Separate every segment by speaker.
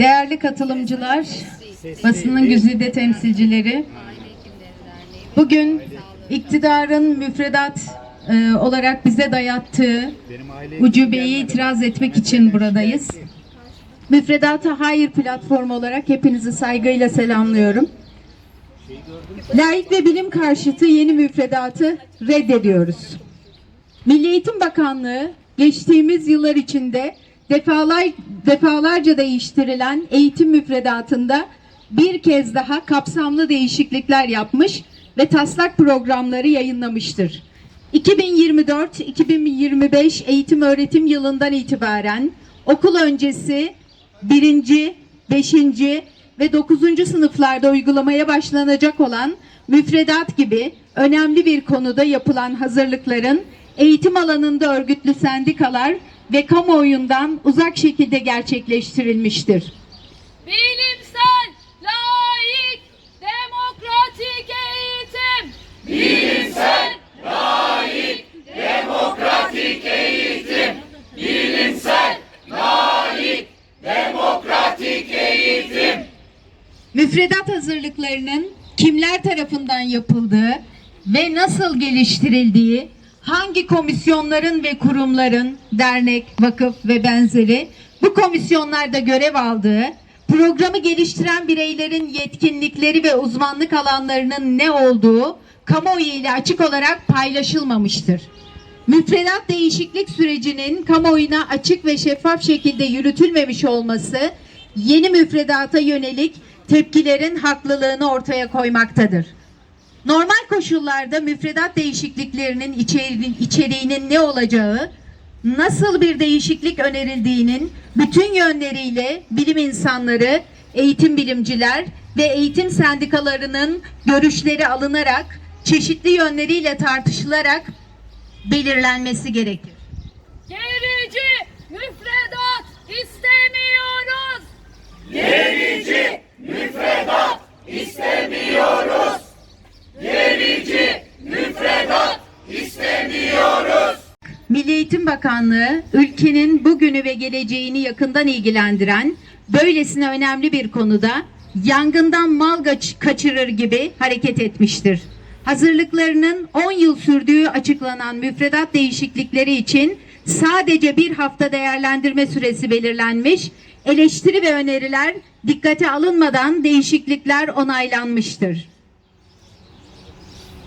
Speaker 1: Değerli katılımcılar, basının güzide temsilcileri, bugün iktidarın müfredat e, olarak bize dayattığı ucubeyi itiraz etmek için buradayız. Müfredata Hayır platformu olarak hepinizi saygıyla selamlıyorum. Layık ve bilim karşıtı yeni müfredatı reddediyoruz. Milli Eğitim Bakanlığı geçtiğimiz yıllar içinde defalar, defalarca değiştirilen eğitim müfredatında bir kez daha kapsamlı değişiklikler yapmış ve taslak programları yayınlamıştır. 2024-2025 eğitim öğretim yılından itibaren okul öncesi 1. 5. ve 9. sınıflarda uygulamaya başlanacak olan müfredat gibi önemli bir konuda yapılan hazırlıkların eğitim alanında örgütlü sendikalar ve kamuoyundan uzak şekilde gerçekleştirilmiştir.
Speaker 2: Bilimsel, layık, demokratik eğitim. Bilimsel, layık, demokratik eğitim. Bilimsel, layık, demokratik eğitim.
Speaker 1: Müfredat hazırlıklarının kimler tarafından yapıldığı ve nasıl geliştirildiği, hangi komisyonların ve kurumların, dernek, vakıf ve benzeri bu komisyonlarda görev aldığı, programı geliştiren bireylerin yetkinlikleri ve uzmanlık alanlarının ne olduğu kamuoyu ile açık olarak paylaşılmamıştır. Müfredat değişiklik sürecinin kamuoyuna açık ve şeffaf şekilde yürütülmemiş olması yeni müfredata yönelik tepkilerin haklılığını ortaya koymaktadır. Normal koşullarda müfredat değişikliklerinin içeri- içeriğinin ne olacağı, nasıl bir değişiklik önerildiğinin bütün yönleriyle bilim insanları, eğitim bilimciler ve eğitim sendikalarının görüşleri alınarak çeşitli yönleriyle tartışılarak belirlenmesi gerekir.
Speaker 2: Gerici müfredat istemiyoruz.
Speaker 1: Milli Eğitim Bakanlığı ülkenin bugünü ve geleceğini yakından ilgilendiren böylesine önemli bir konuda yangından mal kaç- kaçırır gibi hareket etmiştir. Hazırlıklarının 10 yıl sürdüğü açıklanan müfredat değişiklikleri için sadece bir hafta değerlendirme süresi belirlenmiş, eleştiri ve öneriler dikkate alınmadan değişiklikler onaylanmıştır.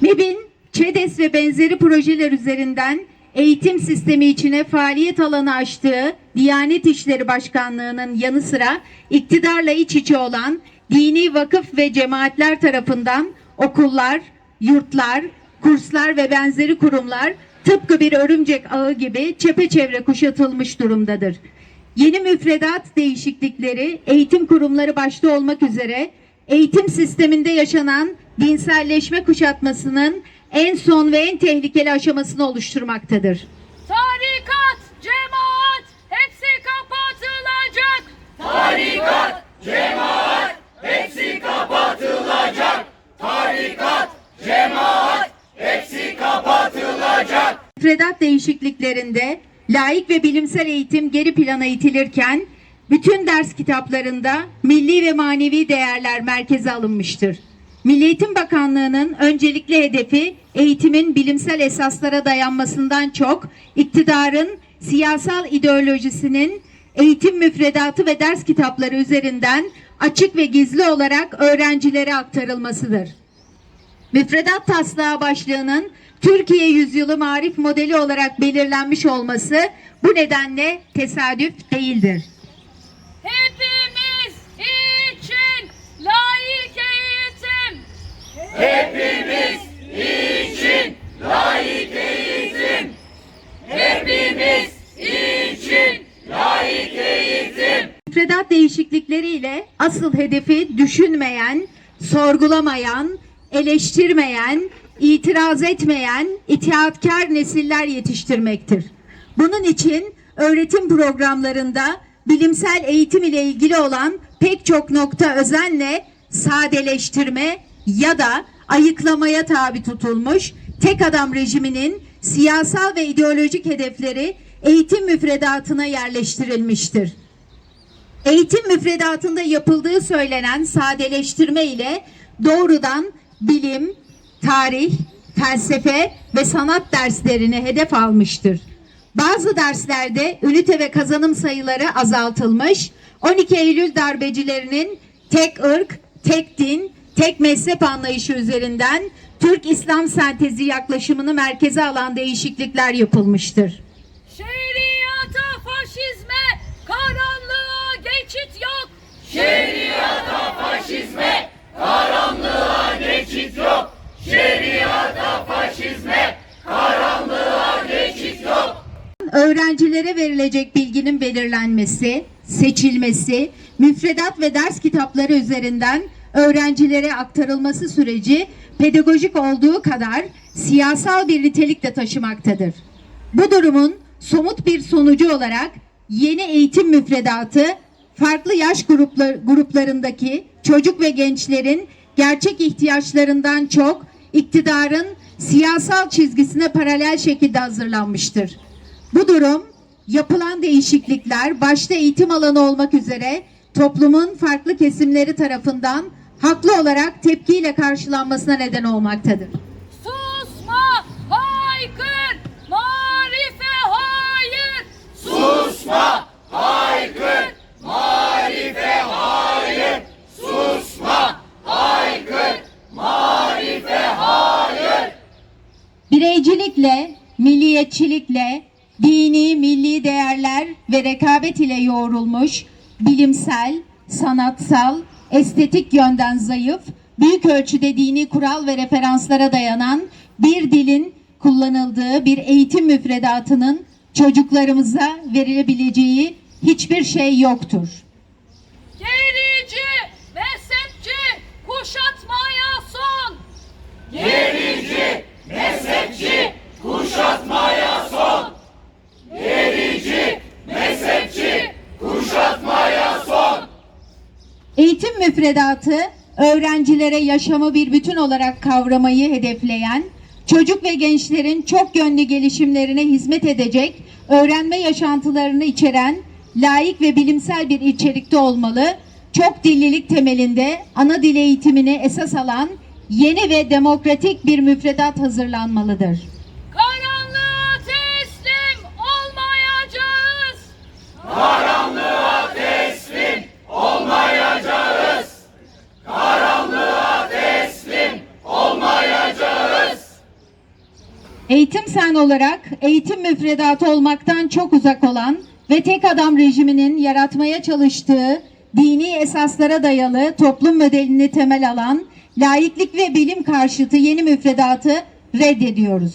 Speaker 1: MEB'in ÇEDES ve benzeri projeler üzerinden eğitim sistemi içine faaliyet alanı açtığı Diyanet İşleri Başkanlığı'nın yanı sıra iktidarla iç içe olan dini vakıf ve cemaatler tarafından okullar, yurtlar, kurslar ve benzeri kurumlar tıpkı bir örümcek ağı gibi çepeçevre kuşatılmış durumdadır. Yeni müfredat değişiklikleri eğitim kurumları başta olmak üzere eğitim sisteminde yaşanan dinselleşme kuşatmasının en son ve en tehlikeli aşamasını oluşturmaktadır.
Speaker 2: Tarikat, cemaat hepsi kapatılacak. Tarikat, cemaat hepsi kapatılacak. Tarikat, cemaat hepsi kapatılacak.
Speaker 1: Müfredat değişikliklerinde laik ve bilimsel eğitim geri plana itilirken bütün ders kitaplarında milli ve manevi değerler merkeze alınmıştır. Milli Eğitim Bakanlığı'nın öncelikli hedefi eğitimin bilimsel esaslara dayanmasından çok iktidarın siyasal ideolojisinin eğitim müfredatı ve ders kitapları üzerinden açık ve gizli olarak öğrencilere aktarılmasıdır. Müfredat taslağı başlığının Türkiye Yüzyılı Marif Modeli olarak belirlenmiş olması bu nedenle tesadüf değildir. Müfredat değişiklikleriyle asıl hedefi düşünmeyen, sorgulamayan, eleştirmeyen, itiraz etmeyen, itaatkar nesiller yetiştirmektir. Bunun için öğretim programlarında bilimsel eğitim ile ilgili olan pek çok nokta özenle sadeleştirme ya da ayıklamaya tabi tutulmuş tek adam rejiminin siyasal ve ideolojik hedefleri eğitim müfredatına yerleştirilmiştir. eğitim müfredatında yapıldığı söylenen sadeleştirme ile doğrudan bilim, tarih, felsefe ve sanat derslerini hedef almıştır. Bazı derslerde ünite ve kazanım sayıları azaltılmış, 12 Eylül darbecilerinin tek ırk, tek din, tek mezhep anlayışı üzerinden Türk İslam sentezi yaklaşımını merkeze alan değişiklikler yapılmıştır.
Speaker 2: Şeriata, faşizme, karanlığa geçit yok. Şeriata, faşizme, karanlığa geçit yok. Şeriata, faşizme, karanlığa geçit yok.
Speaker 1: öğrencilere verilecek bilginin belirlenmesi, seçilmesi, müfredat ve ders kitapları üzerinden öğrencilere aktarılması süreci pedagojik olduğu kadar siyasal bir nitelik de taşımaktadır. Bu durumun somut bir sonucu olarak yeni eğitim müfredatı farklı yaş gruplar, gruplarındaki çocuk ve gençlerin gerçek ihtiyaçlarından çok iktidarın siyasal çizgisine paralel şekilde hazırlanmıştır. Bu durum yapılan değişiklikler başta eğitim alanı olmak üzere toplumun farklı kesimleri tarafından haklı olarak tepkiyle karşılanmasına neden olmaktadır.
Speaker 2: Susma, haykır, marife hayır.
Speaker 1: Bireycilikle, milliyetçilikle, dini, milli değerler ve rekabet ile yoğrulmuş, bilimsel, sanatsal, estetik yönden zayıf, büyük ölçüde dini kural ve referanslara dayanan bir dilin kullanıldığı bir eğitim müfredatının çocuklarımıza verilebileceği hiçbir şey yoktur.
Speaker 2: Gerici, mezhepçi, kuşatmaya son.
Speaker 1: Eğitim müfredatı öğrencilere yaşamı bir bütün olarak kavramayı hedefleyen, çocuk ve gençlerin çok yönlü gelişimlerine hizmet edecek, öğrenme yaşantılarını içeren layık ve bilimsel bir içerikte olmalı. Çok dillilik temelinde ana dil eğitimini esas alan yeni ve demokratik bir müfredat hazırlanmalıdır. Eğitim sen olarak eğitim müfredatı olmaktan çok uzak olan ve tek adam rejiminin yaratmaya çalıştığı dini esaslara dayalı toplum modelini temel alan laiklik ve bilim karşıtı yeni müfredatı reddediyoruz.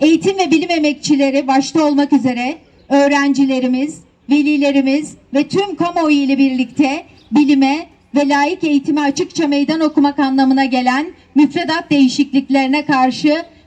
Speaker 1: Eğitim ve bilim emekçileri başta olmak üzere öğrencilerimiz, velilerimiz ve tüm kamuoyu ile birlikte bilime ve layık eğitime açıkça meydan okumak anlamına gelen müfredat değişikliklerine karşı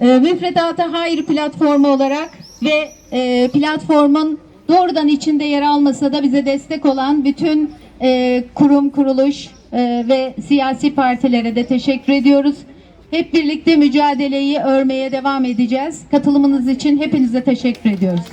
Speaker 1: e, müfredata hayır platformu olarak ve e, platformun doğrudan içinde yer almasa da bize destek olan bütün e, kurum, kuruluş e, ve siyasi partilere de teşekkür ediyoruz. Hep birlikte mücadeleyi örmeye devam edeceğiz. Katılımınız için hepinize teşekkür ediyoruz.